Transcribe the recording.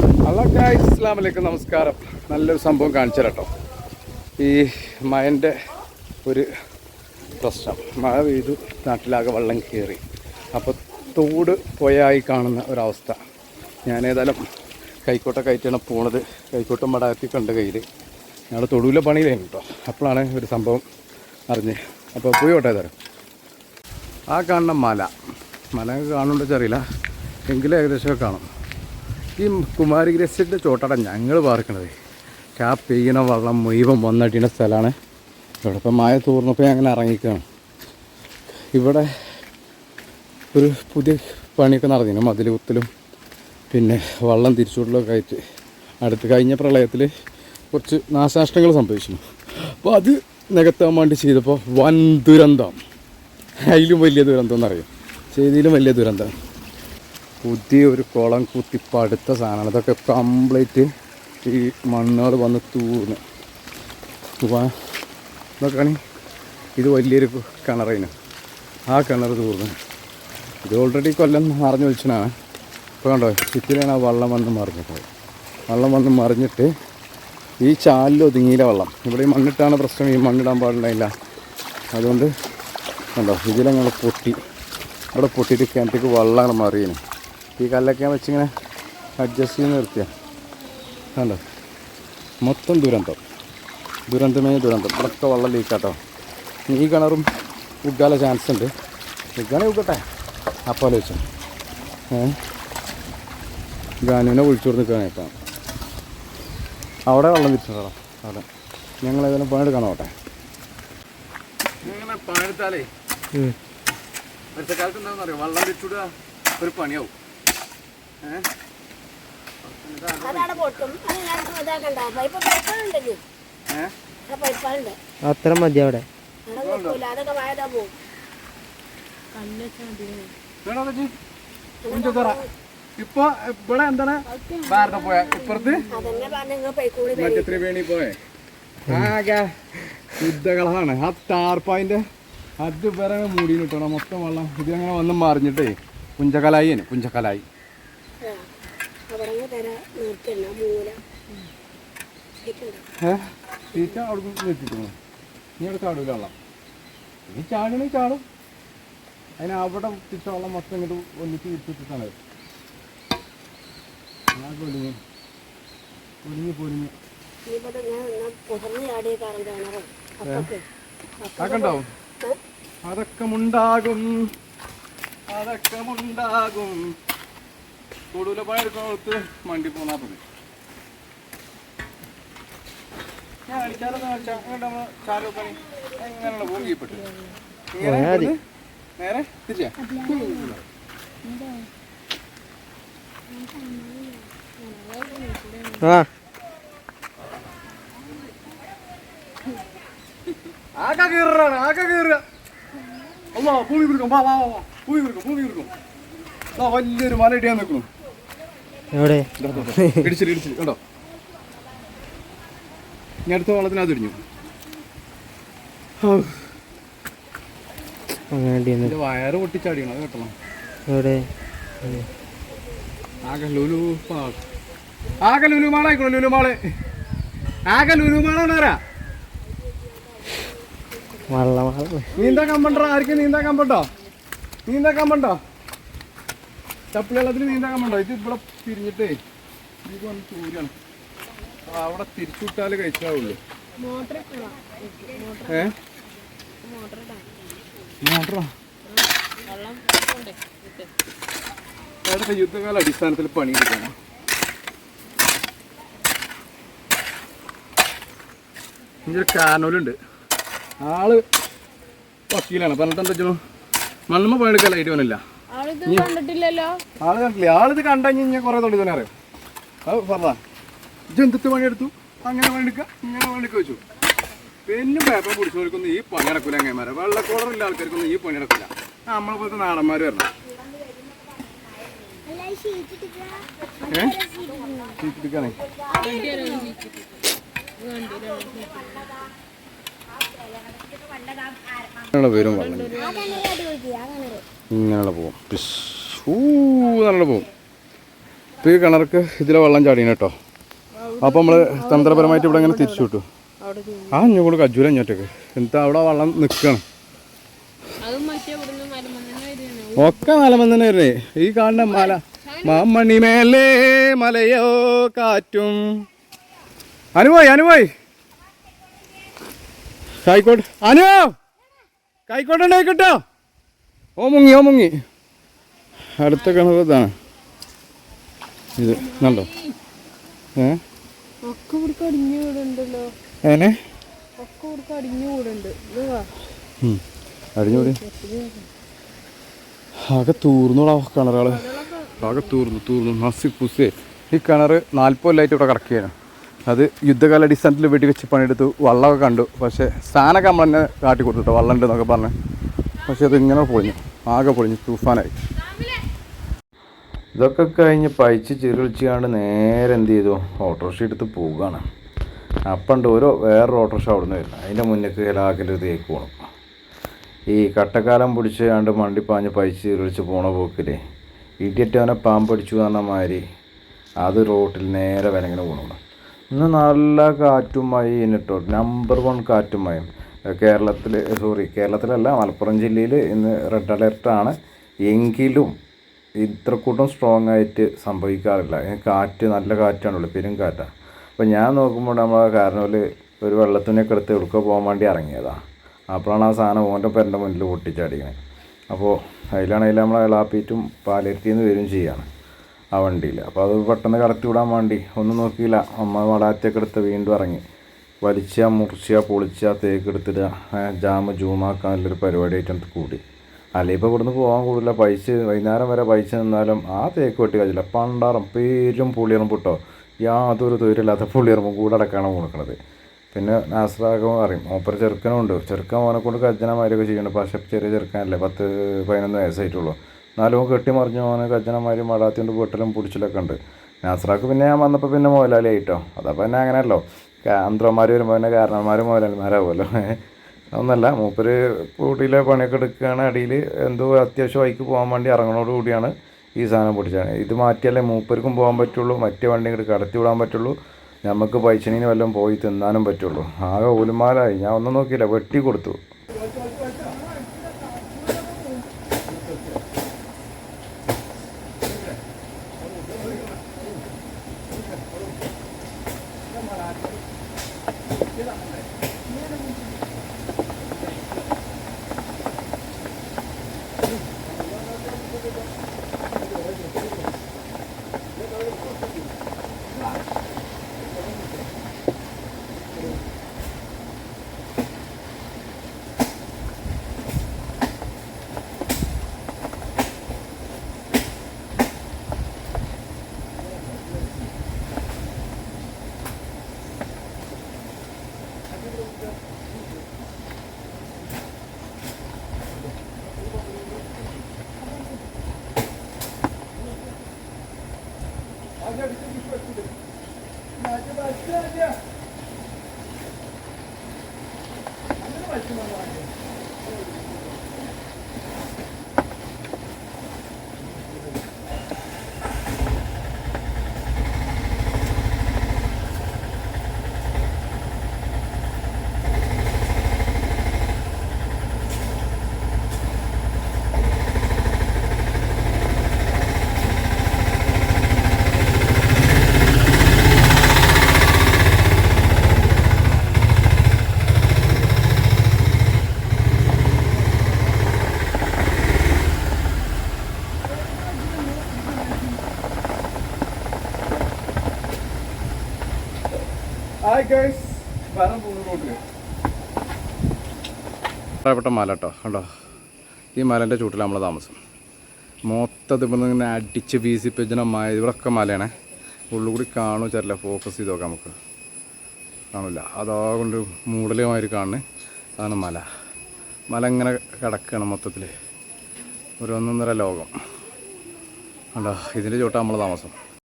Hello ഇസ്ലാമിലേക്ക് നമസ്കാരം. നല്ലൊരു സംഭവം കാണിച്ചു കേട്ടോ ഈ മഴന്റെ ഒരു പ്രശ്നം. മഴ പെയ്തു നാട്ടിലാകെ വെള്ളം കയറി അപ്പോൾ തോട് പോയായി കാണുന്ന ഒരവസ്ഥ. ഞാൻ ഏതായാലും കൈക്കോട്ടൊക്കെ ആയിട്ടാണ് പോണത്. കൈക്കോട്ടം മടാത്തി കണ്ട കയ്യിൽ ഞങ്ങൾ തൊടുവിലെ പണിയിലായിരുന്നു കേട്ടോ. അപ്പോഴാണ് ഒരു സംഭവം അറിഞ്ഞ്. അപ്പോൾ പോയി കോട്ടെ തരാം ആ കാണുന്ന മല. മല കാണുന്നുണ്ടോ അറിയില്ല. എങ്കിലും ഏകദേശമൊക്കെ കാണും. ഈ കുമാരഗ്രസിന്റെ ചോട്ടാണ് ഞങ്ങൾ പാർക്കണത്. ആ പെയ്യണ വെള്ളം മുഴുവൻ വന്നടിയുന്ന സ്ഥലമാണ്. ഇവിടെ ഇപ്പം മായ തൂർന്നപ്പോൾ അങ്ങനെ ഇറങ്ങിക്കുകയാണ് ഇവിടെ ഒരു പുതിയ പണിയൊക്കെ നടന്നിരുന്നു മതിൽ കുത്തലും പിന്നെ വള്ളം തിരിച്ചുവിടലൊക്കെ ആയിട്ട്. അടുത്ത് കഴിഞ്ഞ പ്രളയത്തിൽ കുറച്ച് നാശനഷ്ടങ്ങൾ സംഭവിച്ചിരുന്നു. അപ്പോൾ അത് നികത്താൻ വേണ്ടി ചെയ്തപ്പോൾ വൻ ദുരന്തം. അതിലും വലിയ ദുരന്തം എന്നറിയാം? ചെയ്തിലും വലിയ ദുരന്തം. പുതിയ ഒരു കുളം കുത്തി പടുത്ത സാധനമാണ്. ഇതൊക്കെ കംപ്ലീറ്റ് ഈ മണ്ണുകൾ വന്ന് അപ്പോൾ ഇതൊക്കെയാണ് ഇത് വലിയൊരു കിണറിന് ആ കിണർ തൂർന്ന്. ഇത് ഓൾറെഡി കൊല്ലം മറിഞ്ഞു വെച്ചാണ് ഇപ്പോൾ കണ്ടോ ചുറ്റിലാണ് ആ വെള്ളം വന്ന് മറിഞ്ഞിട്ട് വെള്ളം വന്ന് മറിഞ്ഞിട്ട് ഈ ചാലിൽ ഒതുങ്ങിയില്ല വെള്ളം. ഇവിടെ ഈ മണ്ണിട്ടാണ് പ്രശ്നം ഈ മണ്ണിടാൻ പാടില്ല അതുകൊണ്ട് കണ്ടോ ഇതിലങ്ങനെ പൊട്ടി. അവിടെ പൊട്ടിയിട്ട് കിണറ്റിക്ക് വെള്ളമാണ് മറിയുന്നു ഈ കല്ലൊക്കെ ഞാൻ വെച്ചിങ്ങനെ അഡ്ജസ്റ്റ് ചെയ്ത് നിർത്തിയ. കണ്ടോ? മൊത്തം ദുരന്തം. ദുരന്തമേ ദുരന്തം. ഇവിടെയൊക്കെ വെള്ളം ലീക്കാട്ടോ ഈ കിണറും ഉഗ്ഗാല ചാൻസ് ഉണ്ട്. ഉഗ്ഗാനെ ഉഗ്ഗട്ടെ. അപ്പോൾ വെച്ചു ഏ? ഗാനുവിനെ വിളിച്ചു കൊടുത്ത് ഇപ്പം. അവിടെ വെള്ളം തിരിച്ചിട്ടോ അവിടെ. ഞങ്ങൾ ഏതായാലും പണിയെടുക്കാൻ നോട്ടെ പണിയെടുത്താലേ? അടുത്ത കാലത്ത് എന്താണെന്ന് അറിയാം വെള്ളം തിരിച്ചുവിടുക ഒരു പണിയാവും. അത്ര മതി അവിടെ? ഇപ്പൊ ഇവിടെ എന്താണ്? വേറെ പോയ. ഇപ്പുറത്ത്? അതന്നെ പറഞ്ഞ നിങ്ങൾ പൈക്കൂടി മറ്റേ ത്രിവേണി പോയെ. ആകെ യുദ്ധകളാണ് ആ ടാർപ്പായിന്റെ അത് വരെ മൂടിയിട്ടാണ് മൊത്തം വെള്ളം. ഇതിങ്ങനെ വന്ന് മറിഞ്ഞിട്ടേ. പുഞ്ചകലായി പുഞ്ചകലായി. അവിടെ തരാ നിർത്തണ്ട മൂല. ശരിക്കുണ്ടോ? ഏഹ് തീറ്റ അവിടെ നിർത്തിക്കുന്നു നീ അവിടെ ചാടൂല വെള്ളം. ഇനി ചാടണേ ചാടും. അതിന് അവിടെ തിരിച്ച വെള്ളം മൊത്തം ഇങ്ങോട്ട് ഒന്നിച്ച് തിരിച്ചിട്ടാണ് ഞാൻ പൊലിഞ്ഞ്. പൊലിഞ്ഞ് പൊലിഞ്ഞ്. അതൊക്കെണ്ടാവും. അതൊക്കെ ഉണ്ടാകും അതൊക്കെ പുറന്ന് അതൊക്കെ പഴം പണിയെടുക്കണത്ത് മണ്ടി പോന്നാ മതി. ഞാൻ അടിച്ചാലെന്ന് വെച്ചാൽ അങ്ങോട്ട് ചാലോ പണി എങ്ങനെയുള്ള ഇങ്ങനെ നേരെ തിരിച്ചാ ആ. ആകെ കീറാണ് ആക്ക കീറുക അമ്മ ഭൂമി പിടിക്കും വാ വാ വാ. ഭൂമി പിടിക്കും ഭൂമി പിടിക്കും ആ വലിയൊരു മല ഇടിയാൻ നിൽക്കുന്നു എവിടെ? ഇടിച്ചിട്ട് ഇടിച്ചിട്ട് കണ്ടോ? ഇനി അടുത്ത വെള്ളത്തിനകത്ത് ഇടിഞ്ഞു. അങ്ങനെ ഇതിന്റെ വയറ് പൊട്ടിച്ചാടിയാണ് അത് കേട്ടണം. എവിടെ? ആകെ ലുലു ആകെ ലുലു മാളായിക്കോളൂ ലുലു മാൾ. ആകെ ലുലു കമ്പണ്ടോ ആർക്കും നീന്താ കമ്പണ്ടോ നീന്താ കമ്പണ്ടോ ചപ്പിളത്തിൽ നീന്താൻ കമ്പണ്ടോ ഇത് ഇവിടെ തിരിഞ്ഞിട്ടേ ഇത് വന്ന് ചൂരാണ്. അവിടെ തിരിച്ചു വിട്ടാലേ കഴിച്ചാവുള്ളൂ. ഏ? മോട്ടറോ? അവിടുത്തെ യുദ്ധകാല അടിസ്ഥാനത്തിൽ പണിയെടുക്കണം. ഇതിന്റെ കാനോലുണ്ട്. ആൾ വക്കീലാണ്. പറഞ്ഞിട്ട് എന്താ വെച്ചോ മണ്ണുമ്മ പണിയെടുക്കാൻ ലൈറ്റ് പോനില്ല ആളിത് കണ്ടിട്ടില്ലല്ലോ. ആൾ കണ്ടില്ലേ ആളിത് കണ്ടു കഴിഞ്ഞാൽ കുറെ തൊണ്ടി തന്നെ അറിയാം. അത് പറഞ്ഞ ജന്തുത്ത് പണിയെടുത്തു? അങ്ങനെ പണിയെടുക്കുക ഇങ്ങനെ പണിയെടുക്കുക വെച്ചു പെന്നും പേപ്പർ പിടിച്ചവർക്കൊന്നും ഈ പണി നടക്കൂല അങ്ങന്മാരെ വെള്ളക്കോളറുള്ള ആൾക്കാർക്കൊന്നും ഈ പണി നടക്കില്ല നമ്മളെ പോലത്തെ നാടന്മാർ വരണം. ഏഹ് ചീറ്റിക്കാണേ ഇങ്ങനെയുള്ള വരും ഇങ്ങനെയുള്ള പോവും. ഊ നല്ല പോവും. ഇപ്പോൾ ഈ കിണർക്ക് ഇതിലെ വെള്ളം ചാടിയാണ് കേട്ടോ. അപ്പോൾ നമ്മൾ തന്ത്രപരമായിട്ട് ഇവിടെ ഇങ്ങനെ തിരിച്ചു വിട്ടു. ആ ഇഞ്ഞു കൂടെ കജൂല ഇങ്ങോട്ടേക്ക് എന്നിട്ട് അവിടെ വെള്ളം നിൽക്കണം ഒക്കെ മലമന്ന് തന്നെ വരുന്നേ. ഈ കാണുന്ന മല മാമണിമേലേ മലയോ കാറ്റും. അനുപോയി അനുപോയി കായിക്കോട്ട് അനു കായിക്കോട്ടെ ഉണ്ടായിക്കോട്ടോ ഓ മുങ്ങി ഓ മുങ്ങി അടുത്ത കിണർ ഇതാണ്. ഇത് നല്ലോ ഏ? അടിഞ്ഞൂടി ആകെ തൂർന്നോളാ കിണറുകൾ ആകെ തൂർന്നു തൂർന്നു. നസി പുസേ ഈ കിണർ നാൽപ്പത് കൊല്ലമായിട്ട് ഇവിടെ കിടക്കുകയാണ്. അത് യുദ്ധകാല അടിസ്ഥാനത്തിൽ വെടിവെച്ച് പണിയെടുത്തു വള്ളമൊക്കെ കണ്ടു. പക്ഷേ സാധനമൊക്കെ നമ്മൾ തന്നെ കാട്ടി കൊടുത്തിട്ടോ വള്ളം ഉണ്ട് എന്നൊക്കെ പറഞ്ഞ്. പക്ഷേ അത് ഇങ്ങനെ പൊളിഞ്ഞു ആകെ പൊളിഞ്ഞ് തൂഫാനായി. ഇതൊക്കെ കഴിഞ്ഞ് പഴിച്ച് ചിരിളിച്ചാണ്ട് നേരെ എന്ത് ചെയ്തു? ഓട്ടോറിക്ഷ എടുത്ത് പോവുകയാണ്. അപ്പണ്ട് ഓരോ വേറൊരു ഓട്ടോറിക്ഷ അവിടെ നിന്ന് വരുന്നത് അതിന്റെ മുന്നേക്ക് ഹലാക്കൽ തേക്ക് പോകണം ഈ കട്ടക്കാലം പിടിച്ച് കണ്ട് മണ്ടി പാഞ്ഞ് പഴിച്ച് ചിരിളിച്ച് പോണ പോക്കില്ലേ ഇടിയറ്റവനെ പാമ്പടിച്ചു പറഞ്ഞ മാതിരി അത് റോട്ടിൽ നേരെ വിലങ്ങനെ പോകണം ഇന്ന് നല്ല കാറ്റുമായി എന്നിട്ടോ നമ്പർ വൺ കാറ്റും മഴയും. കേരളത്തിൽ സോറി കേരളത്തിലല്ല മലപ്പുറം ജില്ലയിൽ ഇന്ന് റെഡ് അലർട്ടാണ് എങ്കിലും ഇത്ര കൂട്ടം സ്ട്രോങ് ആയിട്ട് സംഭവിക്കാറില്ല. കാറ്റ് നല്ല കാറ്റാണുള്ളൂ പെരും കാറ്റാണ് അപ്പോൾ ഞാൻ നോക്കുമ്പോൾ നമ്മളെ കാരണവൽ ഒരു വെള്ളത്തിനൊക്കെ എടുത്ത് എവിടെക്കോ പോകാൻ വേണ്ടി ഇറങ്ങിയതാണ് അപ്പോഴാണ് ആ സാധനം ഓന്റെ പെരന്റെ മുന്നിൽ പൊട്ടിച്ചടിക്കണത് അപ്പോൾ അതിലാണെങ്കിൽ നമ്മൾ ഇളാപ്പിറ്റും പാലറ്റിന്ന് വരും ചെയ്യാണ് ആ വണ്ടിയിൽ അപ്പോൾ അത് പെട്ടെന്ന് കടത്തി വിടാൻ വേണ്ടി. ഒന്നും നോക്കിയില്ല. അമ്മ വളാറ്റൊക്കെ എടുത്ത് വീണ്ടും ഇറങ്ങി. വലിച്ച മുറിച്ച പൊളിച്ച തേക്കെടുത്തിടുക ജാമ ജൂമാക്കാൻ നല്ലൊരു പരിപാടിയായിട്ട് കൂടി. അല്ലെ ഇപ്പോൾ ഇവിടുന്ന് പോകാൻ കൂടില്ല. പൈസ വൈകുന്നേരം വരെ പൈസ നിന്നാലും ആ തേക്ക് വെട്ടി കഴിച്ചില്ല പണ്ടാറും പേരും പുളിയറും പൊട്ടോ യാതൊരു തൊഴിലില്ലാത്ത പുളിയറുമ്പും കൂടെ അടക്കാണ് കൊടുക്കണത്. പിന്നെ നാസറാകം അറിയും മൂപ്പര ചെറുക്കനും ഉണ്ട് ചെറുക്കൻ മോനെ കൊണ്ട് കജ്ജനമാരൊക്കെ ചെയ്യുന്നുണ്ട്. പക്ഷേ ചെറിയ ചെറുക്കനല്ലേ പത്ത് പതിനൊന്ന് വയസ്സായിട്ടുള്ളൂ. എന്നാലും കെട്ടി മറിഞ്ഞു മോനെ കജ്ജനമാരും മടാത്തിന്റെ വീട്ടിലും പിടിച്ചിലൊക്കെ ഉണ്ട്. നാസറാക്ക് പിന്നെ ഞാൻ വന്നപ്പോൾ പിന്നെ മോലാലി ആയിട്ടോ. അതപ്പോൾ പിന്നെ അങ്ങനെയല്ലോ. ആന്ധ്രമാർ വരുമ്പോൾ തന്നെ കാരണന്മാർ മുതലന്മാരാവുമല്ലോ ഒന്നല്ല മൂപ്പര് കൂട്ടിയിലെ പണിയൊക്കെ എടുക്കുകയാണ്. അടിയിൽ എന്തോ അത്യാവശ്യം വൈക്ക് പോകാൻ വേണ്ടി ഇറങ്ങണോട് കൂടിയാണ് ഈ സാധനം പൊട്ടിച്ചത്. ഇത് മാറ്റിയാലേ മൂപ്പർക്കും പോകാൻ പറ്റുള്ളൂ. മറ്റേ വണ്ടി ഇങ്ങോട്ട് കടത്തി വിടാൻ പറ്റുള്ളൂ. നമുക്ക് പൈസനീന് വല്ലതും പോയി തിന്നാനും പറ്റുള്ളൂ. ആകെ ഉലുമാലായി ഞാൻ ഒന്നും നോക്കിയില്ല. വെട്ടി കൊടുത്തു. Давай нормально. പറയപ്പെട്ട മല കേട്ടോ കണ്ടോ? ഈ മലേന്റെ ചൂട്ടിൽ നമ്മൾ താമസം. മൊത്തത്തിൽ ഇപ്പം ഇങ്ങനെ അടിച്ച് വീസിപ്പിച്ചിന മഴ ഇവിടെയൊക്കെ മലയാണേ. ഉള്ളു കൂടി കാണുമോ ചേരില്ല ഫോക്കസ് ചെയ്ത് നോക്കാം നമുക്ക്. കാണില്ല അതാ കൊണ്ട് മൂടലുമാതിരി കാണുന്നത് അതാണ് മല. മല ഇങ്ങനെ കിടക്കുകയാണ് മൊത്തത്തിൽ ഒരു ഒന്നൊന്നര ലോകം. കണ്ടോ? ഇതിന്റെ ചോട്ടാണ് നമ്മൾ താമസം.